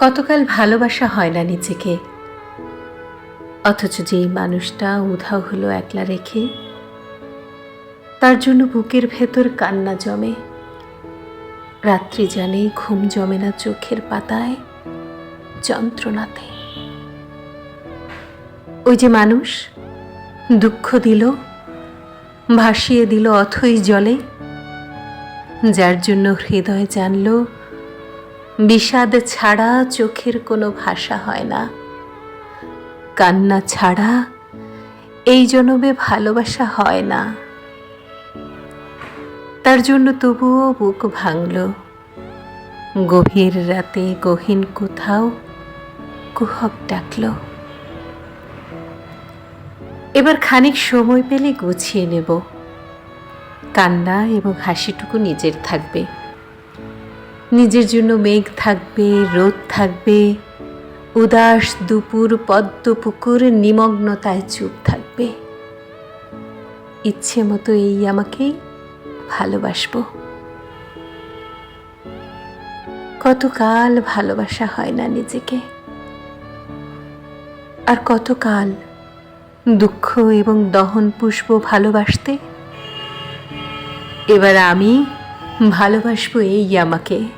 কতকাল ভালোবাসা হয় না নিজেকে। অথচ যেই মানুষটা উধাও হলো একলা রেখে, তার জন্য বুকের ভেতর কান্না জমে। রাত্রি জানে ঘুম জমে না চোখের পাতায় যন্ত্রণাতে। ওই যে মানুষ দুঃখ দিল, ভাসিয়ে দিল অথই জলে, যার জন্য হৃদয় জানল বিষাদ ছাড়া চোখের কোনো ভাষা হয় না। কান্না ছাড়া এই জনমে ভালোবাসা হয় না। তার জন্য তবুও বুক ভাঙল। গভীর রাতে গহীন কোথাও কুহক ডাকল। এবার খানিক সময় পেলে গুছিয়ে নেব। কান্না এবং হাসিটুকু নিজের থাকবে। নিজের জন্য মেঘ থাকবে, রোদ থাকবে, উদাস দুপুর, পদ্ম পুকুর নিমগ্নতায় চুপ থাকবে। ইচ্ছে মতো এই আমাকে ভালোবাসবো। কতকাল ভালোবাসা হয় না নিজেকে। আর কতকাল দুঃখ এবং দহন পুষ্প ভালোবাসতে? এবার আমি ভালোবাসবো এই আমাকে।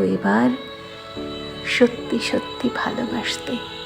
এবার সত্যি সত্যি ভালোবাসতে।